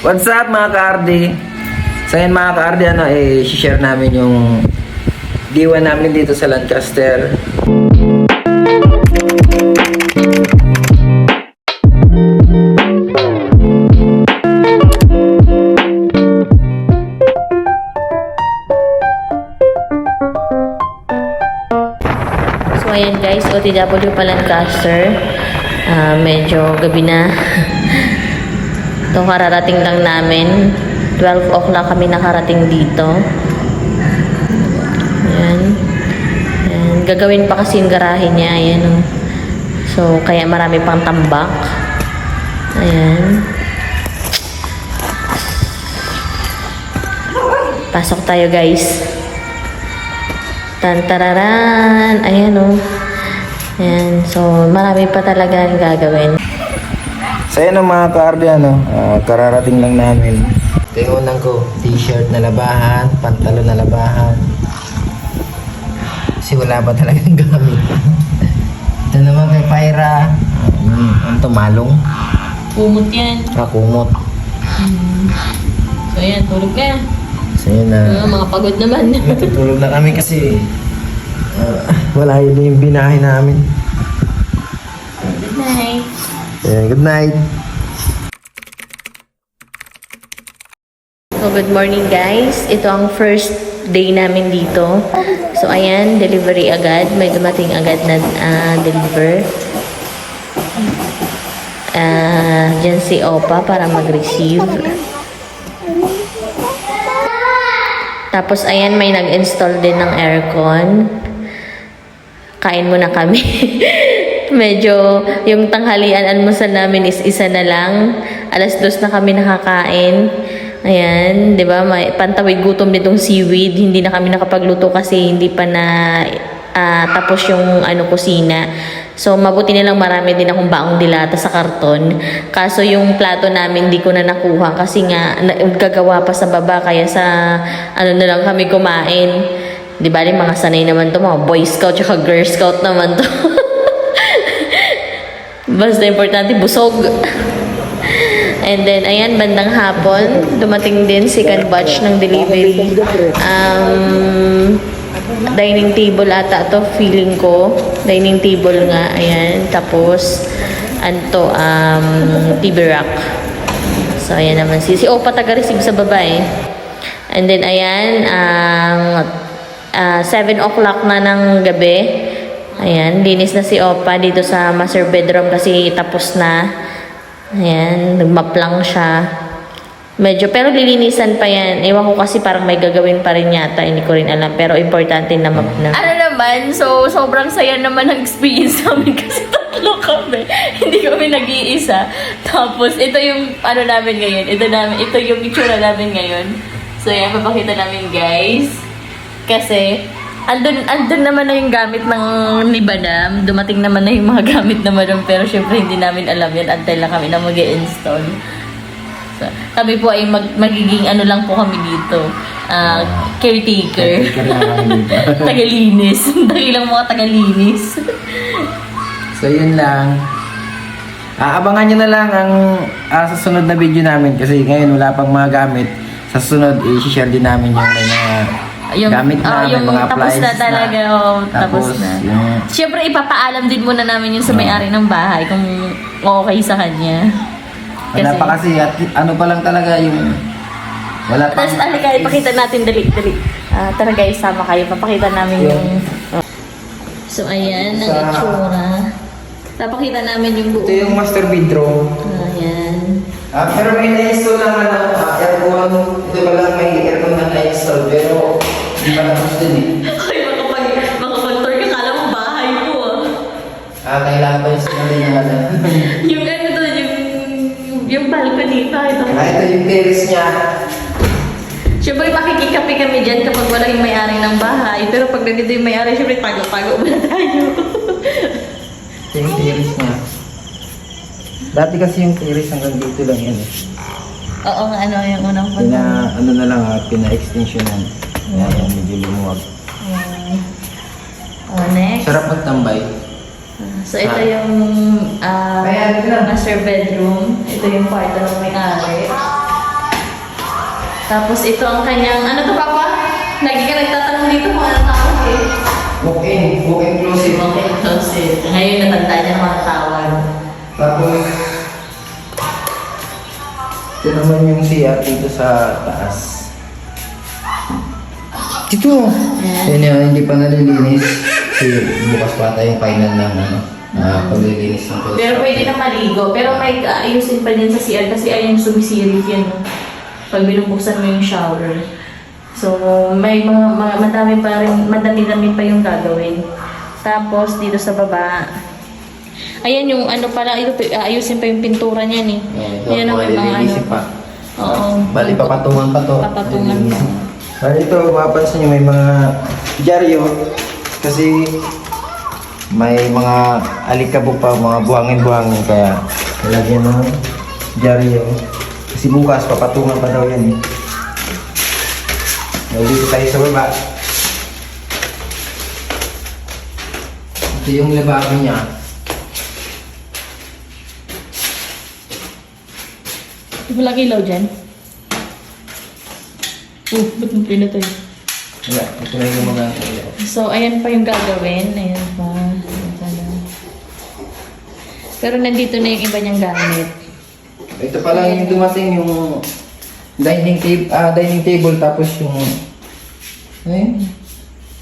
What's up mga ka-RD? So yun mga ka-RD, ano, eh, share namin yung diwa namin dito sa Lancaster. So ayan guys, OTW pa Lancaster. Ah, medyo gabi na. Ito kararating lang namin. 12 o'clock kami nakarating dito. Ayan. Ayan. Gagawin pa kasi yung garahe niya. Ayan oh. So, kaya marami pang tambak. Ayan. Pasok tayo guys. Tantararan. Ayan o. Ayan. So, marami pa talaga ang gagawin. So yun ang mga ka-RD, ano, ah, kararating lang namin. Ito yung unang ko, t-shirt na labahan, pantalon na labahan. Kasi wala pa talagang gamit. Ito naman kay Pyra. Um, ano to, malong? Pumot yan. Ah, kumot. So, ayan. Tulog ka. So yun na. mga pagod naman. Natutulog na kami kasi ah, wala yun yung binahe namin. Good night. Ayan, good night. So, good morning guys. Ito ang first day namin dito. So, ayan, delivery agad. May dumating agad na ah, deliver. Ah, dyan si Opa para mag-receive. Tapos, ayan, may nag-install din ng aircon. Kain muna kami. Medyo, yung tanghalian almusal namin is isa na lang. Alas dos na kami nakakain. Ayan, di ba? May pantawid gutom nitong seaweed. Hindi na kami nakapagluto kasi hindi pa na ah, tapos yung ano kusina. So, mabuti nilang marami din akong baong dilata sa karton. Kaso yung plato namin hindi ko na nakuha kasi nga na, gagawa pa sa baba kaya sa ano na lang kami kumain. Di ba, mga sanay naman to, mga boy scout tsaka girl scout naman to. Basta importante, busog. And then, ayan, bandang hapon, dumating din second batch ng delivery. Um, dining table ata to, feeling ko. Dining table nga, ayan. Tapos, anto, um, TV rack. So, ayan naman si, si Opa taga-receive sa babae. And then, ayan, ang ah, 7 o'clock na ng gabi. Ayan, linis na si Opa dito sa master bedroom kasi tapos na. Ayan, nagmap lang siya. Medyo, pero lilinisan pa yan. Ewan ko kasi parang may gagawin pa rin yata. Hindi ko rin alam. Pero importante na map na. Ano naman, so sobrang saya naman ng experience namin kasi tatlo kami. Hindi kami nag-iisa. Tapos, ito yung ano namin ngayon. Ito, namin, ito yung itsura namin ngayon. So, yan, papakita namin guys. Kasi, andun, andun naman na yung gamit ng ni Badam. Dumating naman na yung mga gamit na Madam. Pero syempre, hindi namin alam yan. Antay lang kami na mag install So, kami po ay mag, magiging ano lang po kami dito. ah, caretaker. Tagalinis. Dakilang mga tagalinis. So yun lang. Aabangan nyo na lang ang ah, sa sunod na video namin kasi ngayon wala pang mga gamit. Sa sunod, i-share din namin yung may mga gamit na, ah, may yung mga tapos appliances na talaga. oh, tapos, na. Yung, Siyempre, ipapaalam din muna namin yun sa may-ari ng bahay kung okay sa kanya. wala pa kasi at ano pa lang talaga yung wala pa. Tapos, alika, ipakita natin, dali, dali. Ah, tara guys, sama kayo. Papakita namin yung... So, ayan, ang Sa- itsura. Papakita namin yung buo. Ito yung master bedroom. Ayan. Ah, pero may na-install naman ano, ah, aircon. Ito pa lang may aircon na na-install pero hindi pa tapos din eh. Ay, makapag, makapag-tour ka, kala mo bahay po ah. Ah, kailangan pa yung sinali na ano. Yung ano to, yung... Yung balcony pa, ito. Ah, ito yung terrace niya. Siyempre, makikikapi kami dyan kapag wala yung may-ari ng bahay. Pero pag nandito yung may-ari, siyempre, tago-tago muna tayo. Ito yung terrace niya. Dati kasi yung terrace hanggang dito lang yan eh. Oo nga, ano, yung unang Pina, ano na lang ah, pina-extensionan. Ayan, medyo lumuwag. Oh, next. Sarap magtambay. So, ito yung ah, Ayan, ito na. master bedroom. Ito yung kwarto ng may-ari. Tapos ito ang kanyang, ano to papa? Lagi ka nagtatanong dito kung ano tawag eh. Walk-in, walk-in closet. Okay, closet. Ngayon natanda niya mga tawag. Tapos, ito naman yung CR dito sa taas. Dito! Yan yan, hindi pa nalilinis. Kasi bukas pa tayo yung final ng ano, ah, paglilinis ng closet. Pero pwede na maligo. Pero may ayusin pa din sa CR kasi ayun sumisirit yan. Pag binubuksan mo yung shower. So, may mga, mga madami pa rin, madami-dami pa yung gagawin. Tapos, dito sa baba, ayan yung ano pala, ito, ayusin pa yung pintura niyan eh. Ito, Ayan ang mga ano. pa. Oo. Bali, papatungan pa to. Papatungan pa. Bali, ito, mapapansin nyo, may mga dyaryo. Kasi, may mga alikabok pa, mga buhangin-buhangin. Kaya, nilagyan ng dyaryo. Kasi bukas, papatungan pa daw yan eh. Now, dito tayo sa baba. Ito yung lababo niya. Walang ilaw dyan. Oh, ba't mo pinatay? Wala, ito na yung mga So, ayan pa yung gagawin. Ayan pa. Ayan. Pero nandito na yung iba niyang gamit. Ito pa lang yung dumating yung dining table, ah, dining table tapos yung ano yun?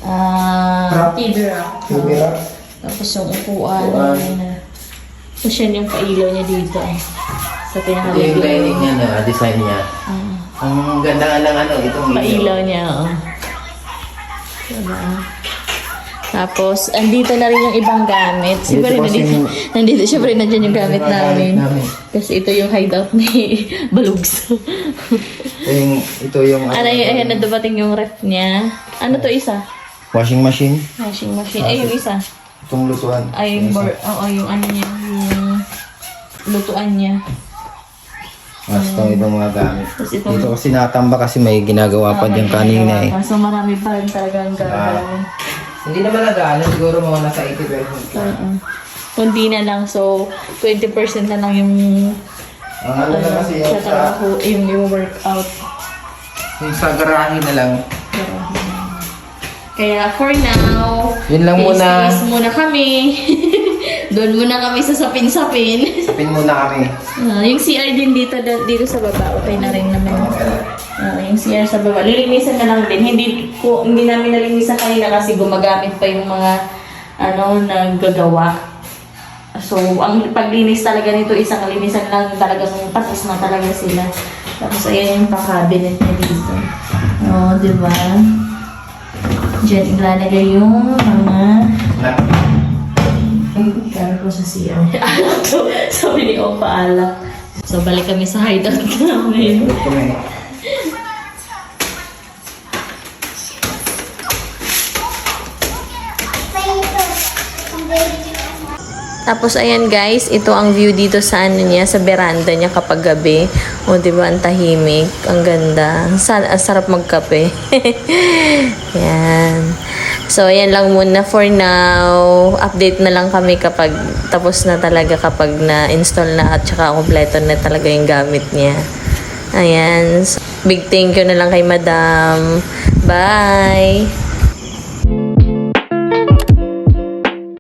Ah, Rack. TV rack. TV rack. Tapos yung upuan. Upuan. Ayan. Tapos yan yung pailaw niya dito. eh. Sa Ito yung dining niya na design niya. Ah, Ang ganda nga ng ano, itong pailaw niya, oh. Diba? Tapos, andito na rin yung ibang gamit. Siyempre, Dito kasi nandito, yung- nandito, siyempre, nandiyan yung gamit Mga namin. namin. Kasi ito yung hideout ni Balugs. Ito yung, ito yung ano yun, ayan na dumating yung ref niya. Ano to isa? washing machine. Washing machine. Ay, yung isa. Itong lutuan. Ay, yung bor, oo, yung ano niya, yung lutuan niya. Mas itong ibang mga gamit. Tapos itong- Dito kasi nakatamba kasi may ginagawa pa dyan kanina eh. So, marami pa rin talaga ang gagawin. Hindi naman nag-ano, siguro mga nasa 80%. Oo. Kundi na lang, so 20% na lang yung Ang ano na kasi yung sa sa, trabaho, yung, yung workout. yung sa garahe na lang. Kaya for now, Yun lang muna. tiis-tiis muna kami. Doon muna kami sa sapin-sapin. Sapin muna kami. Ah, yung CR din dito dito sa baba, okay na rin naman. Ah, yung CR sa baba, lilinisan na lang din. Hindi ko hindi namin nalinisan kanina kasi gumagamit pa yung mga ano naggagawa. So, ang paglinis talaga nito isang linisan lang talagang patas na talaga sila. Tapos ayan yung pa-cabinet niya dito. Oh, di ba? Diyan ilalagay yung mga Kaya ko sa CR. Alak to. Sabi ni Opa, alak. So, balik kami sa hideout namin. Tapos ayan guys, ito ang view dito sa ano niya, sa veranda niya kapag gabi. O di ba ang tahimik, ang ganda. Ang sarap magkape. yan. So ayan lang muna for now. Update na lang kami kapag tapos na talaga kapag na-install na at saka kompleto na talaga yung gamit niya. Ayan. So, big thank you na lang kay Madam. Bye!